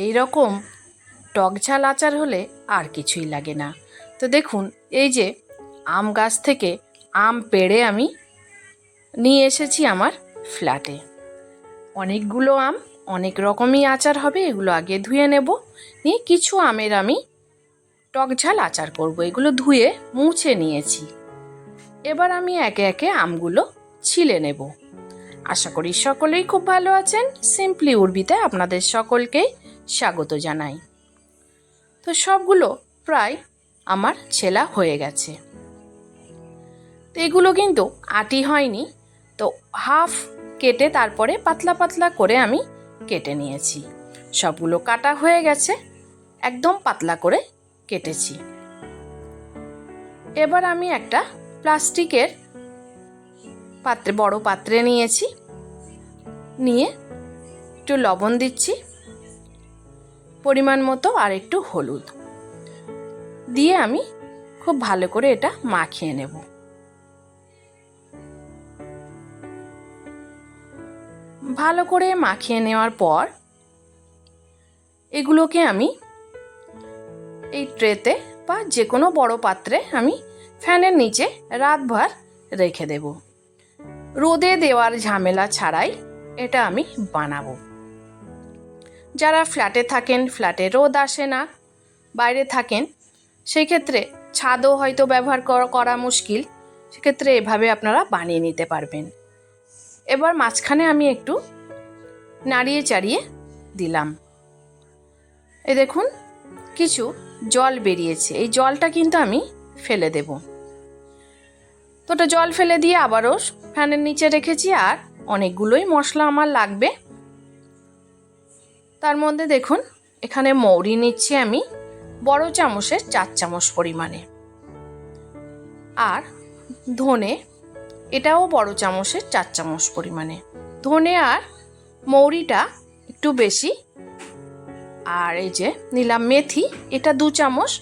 এই রকম টক ঝাল আচার হলে আর কিছুই লাগে না। তো দেখুন, এই যে আম গাছ থেকে আম পেড়ে আমি নিয়ে এসেছি আমার ফ্ল্যাটে। অনেকগুলো আম, অনেক রকমই আচার হবে, এগুলো আগে ধুয়ে নেব। নিয়ে কিছু আমের আমি টক ঝাল আচার করব, এগুলো ধুয়ে মুছে নিয়েছি। এবার আমি একে একে আমগুলো ছিলে নেব। আশা করি সকলেই খুব ভালো আছেন। সিম্পলি উর্বিতে আপনাদের সকলকেই স্বাগত জানাই। তো সবগুলো প্রায় আমার ছেলা হয়ে গেছে। তো এগুলো কিন্তু আটি হয়নি, তো হাফ কেটে তারপরে পাতলা পাতলা করে আমি কেটে নিয়েছি। সবগুলো কাটা হয়ে গেছে, একদম পাতলা করে কেটেছি। এবার আমি একটা প্লাস্টিকের পাত্রে, বড় পাত্রে নিয়েছি, নিয়ে একটু লবণ দিচ্ছি। পরিমাণ মতো আর একটু হলুদ। দিয়ে আমি খুব ভালো করে এটা মাখিয়ে নেব। ভালো করে মাখিয়ে নেওয়ার পর এগুলোকে আমি এই ট্রেতে বা যে কোনো বড় পাত্রে আমি ফ্যানের নিচে রাতভর রেখে দেব। রোদে দেওয়ার ঝামেলা ছাড়াই এটা আমি বানাবো। যারা ফ্ল্যাটে থাকেন, ফ্ল্যাটে রোদ আসে না, বাইরে থাকেন সেই ক্ষেত্রে ছাদও হয়তো ব্যবহার করা- মুশকিল। সেক্ষেত্রে এভাবে আপনারা বানিয়ে নিতে পারবেন। এবার মাঝখানে আমি একটু নাড়িয়ে চাড়িয়ে দিলাম। এ দেখুন, কিছু জল বেরিয়েছে। এই জলটা কিন্তু আমি ফেলে দেব। তো ওটা জল ফেলে দিয়ে আবারও ফ্যানের নিচে রেখেছি আর অনেকগুলোই মশলা আমার লাগবে। তার মধ্যে দেখুন, এখানে মৌরি নিচ্ছি আমি বড় চামচের চার চামচ পরিমাণে। আর ধনে, এটাও বড় চামচের চার চামচ পরিমাণে। ধনে আর মৌরিটা একটু বেশি। আর এই যে নিলাম মেথি, এটা দু চামচ।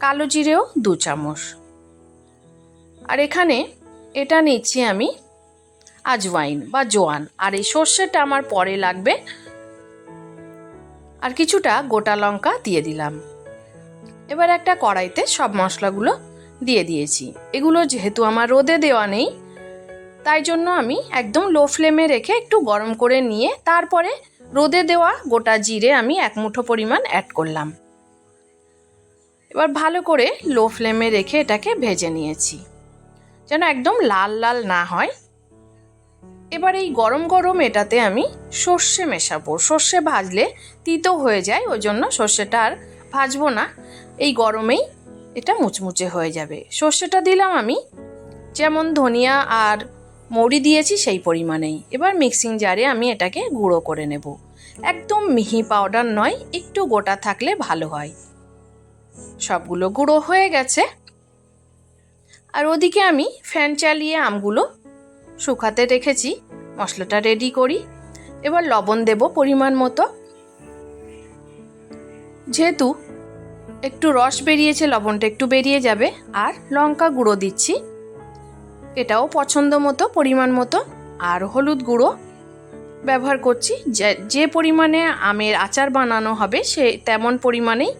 কালো জিরেও দু চামচ। আর এখানে এটা নিচ্ছি আমি আজওয়াইন বা জোয়ান। আর এই সর্ষেটা আমার পরে লাগবে আর কিছুটা গোটা লঙ্কা দিয়ে দিলাম। এবার একটা কড়াইতে সব মশলাগুলো দিয়ে দিয়েছি। এগুলো যেহেতু আমার রোদে দেওয়া নেই, তাই জন্য আমি একদম লো ফ্লেমে রেখে একটু গরম করে নিয়ে তারপরে রোদে দেওয়া গোটা জিরে আমি এক মুঠো পরিমাণ অ্যাড করলাম। এবার ভালো করে লো ফ্লেমে রেখে এটাকে ভেজে নিয়েছি। যেন একদম লাল লাল না হয়। এবার এই গরম গরম এটাতে আমি সর্ষে মেশাবো। সর্ষে ভাজলে তিতো হয়ে যায়, ওই জন্য সর্ষেটা আর ভাজবো না। এই গরমেই এটা মুচমুচে হয়ে যাবে। সর্ষেটা দিলাম আমি, যেমন ধনিয়া আর মৌরি দিয়েছি সেই পরিমাণেই। এবার মিক্সিং জারে আমি এটাকে গুঁড়ো করে নেব। একদম মিহি পাউডার নয়, একটু গোটা থাকলে ভালো হয়। সবগুলো গুঁড়ো হয়ে গেছে। আর ওদিকে আমি ফ্যান চালিয়ে আমগুলো শুকাতে রেখেছি, মশলাটা রেডি করি। এবার লবণ দেব পরিমাণ মতো। যেহেতু একটু রস বেরিয়েছে, লবণটা একটু বেরিয়ে যাবে। আর লঙ্কা গুঁড়ো দিচ্ছি। এটাও পছন্দ মতো, পরিমাণ মতো। আর হলুদ গুঁড়ো ব্যবহার করছি। যে পরিমাণে আমের আচার বানানো হবে, সে তেমন পরিমাণেই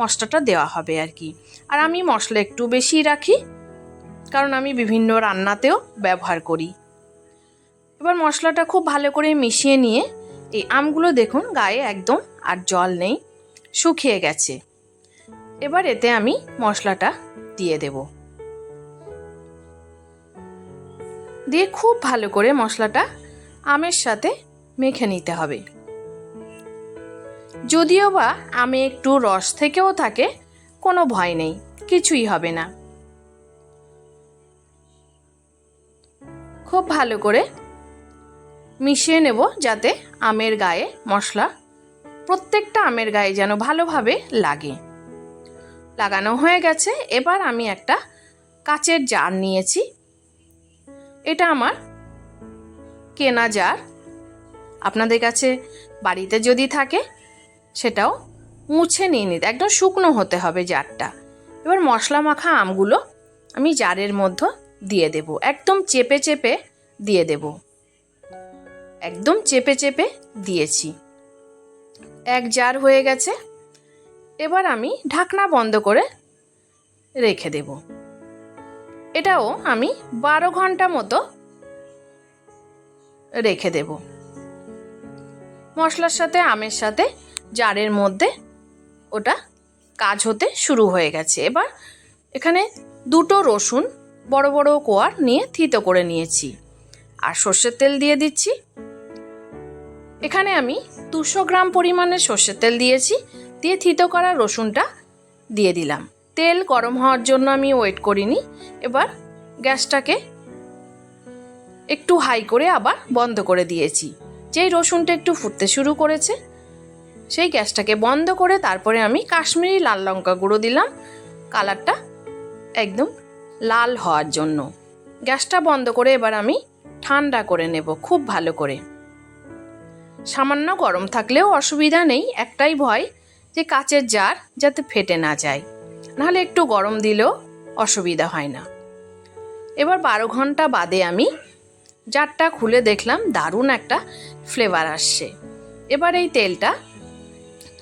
মশলাটা দেওয়া হবে আর কি। আর আমি মশলা একটু বেশি রাখি। কারণ আমি বিভিন্ন রান্নাতেও ব্যবহার করি। এবার মশলাটা খুব ভালো করে মিশিয়ে নিয়ে এই আমগুলো দেখুন গায়ে একদম আর জল নেই, শুকিয়ে গেছে। এবার এতে আমি মশলাটা দিয়ে দেব। দিয়ে খুব ভালো করে মশলাটা আমের সাথে মেখে নিতে হবে। যদিও বা আমে একটু রস থেকেও থাকে, কোনো ভয় নেই, কিছুই হবে না। খুব ভালো করে মিশিয়ে নেব যাতে আমের গায়ে মশলা, প্রত্যেকটা আমের গায়ে যেন ভালোভাবে লাগে। লাগানো হয়ে গেছে। এবার আমি একটা কাচের জার নিয়েছি। এটা আমার কেনা জার। আপনাদের কাছে বাড়িতে যদি থাকে, সেটাও মুছে নিয়ে নিতে। একদম শুকনো হতে হবে জারটা। এবার মশলা মাখা আমগুলো আমি জারের মধ্যে দিয়ে দেব। একদম চেপে চেপে দিয়ে দেব। একদম চেপে চেপে দিয়েছি। এক জার হয়ে গেছে। এবার আমি ঢাকনা বন্ধ করে রেখে দেব। এটাও আমি বারো ঘণ্টা মতো রেখে দেব। মশলার সাথে, আমের সাথে, জারের মধ্যে ওটা কাজ হতে শুরু হয়ে গেছে। এবার এখানে দুটো রসুন বড় বড় কোয়ার নিয়ে থিতো করে নিয়েছি। আর সর্ষের তেল দিয়ে দিচ্ছি। এখানে আমি দুশো গ্রাম পরিমাণে সর্ষের তেল দিয়েছি। দিয়ে থিতো করা রসুনটা দিয়ে দিলাম। তেল গরম হওয়ার জন্য আমি ওয়েট করিনি। এবার গ্যাসটাকে একটু হাই করে আবার বন্ধ করে দিয়েছি। যেই রসুনটা একটু ফুটতে শুরু করেছে, সেই গ্যাসটাকে বন্ধ করে তারপরে আমি কাশ্মীরি লাল লঙ্কা গুঁড়ো দিলাম। কালারটা একদম লাল হওয়ার জন্য। গ্যাসটা বন্ধ করে এবার আমি ঠান্ডা করে নেব, খুব ভালো করে। সামান্য গরম থাকলেও অসুবিধা নেই, একটাই ভয় যে কাচের জার যাতে ফেটে না যায়। নাহলে একটু গরম দিলেও অসুবিধা হয় না। এবার বারো ঘণ্টা বাদে আমি জারটা খুলে দেখলাম, দারুণ একটা ফ্লেভার আসছে। এবার এই তেলটা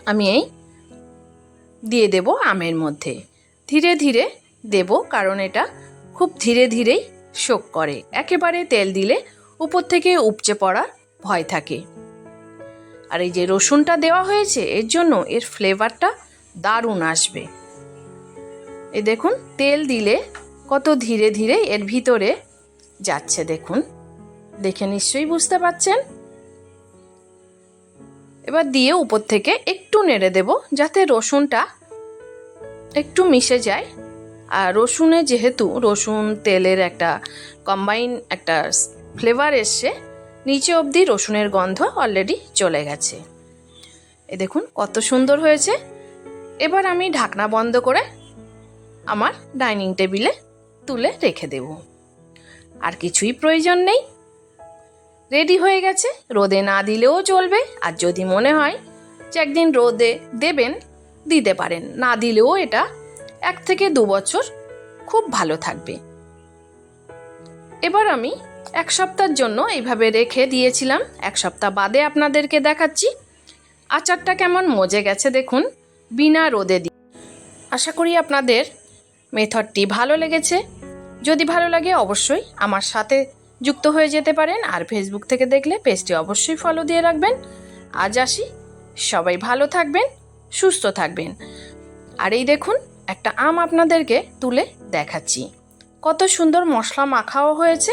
আমি এই দিয়ে দেব আমের মধ্যে। ধীরে ধীরে দেব কারণ এটা খুব ধীরে ধীরেই শোক করে। একেবারে তেল দিলে উপর থেকে উপচে পড়ার ভয় থাকে। আর এই যে রসুনটা দেওয়া হয়েছে, এর জন্য এর ফ্লেভারটা দারুণ আসবে। এ দেখুন, তেল দিলে কত ধীরে ধীরে এর ভিতরে যাচ্ছে, দেখুন। দেখে নিশ্চয়ই বুঝতে পাচ্ছেন? এবার দিয়ে উপর থেকে একটু নেড়ে দেব, যাতে রসুনটা একটু মিশে যায়। আর রসুনে যেহেতু রসুন, তেলের একটা কম্বাইন একটা ফ্লেভার এসছে, নিচে অবধি রসুনের গন্ধ অলরেডি চলে গেছে। এ দেখুন কত সুন্দর হয়েছে। এবার আমি ঢাকনা বন্ধ করে আমার ডাইনিং টেবিলে তুলে রেখে দেব। আর কিছুই প্রয়োজন নেই। রেডি হয়ে গেছে। রোদে না দিলেও চলবে। আর যদি মনে হয় যে একদিন রোদে দেবেন, দিতে পারেন। না দিলেও এটা এক থেকে দু বছর খুব ভালো থাকবে। এবার আমি এক সপ্তাহের জন্য এইভাবে রেখে দিয়েছিলাম। এক সপ্তাহ বাদে আপনাদেরকে দেখাচ্ছি। আচারটা কেমন মজে গেছে দেখুন, বিনা রোদে দিয়ে আশা করি আপনাদের মেথডটি ভালো লেগেছে। যদি ভালো লাগে অবশ্যই আমার সাথে যুক্ত হয়ে যেতে পারেন আর ফেসবুক থেকে দেখলে পেজটি অবশ্যই ফলো দিয়ে রাখবেন। আজ আসি। সবাই ভালো থাকবেন, সুস্থ থাকবেন। আর এই দেখুন একটা আম আপনাদেরকে তুলে দেখাচ্ছি। কত সুন্দর মশলা মাখাও হয়েছে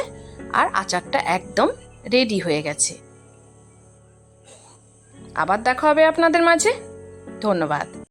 আর আচারটা একদম রেডি হয়ে গেছে। আবার দেখা হবে আপনাদের মাঝে। ধন্যবাদ।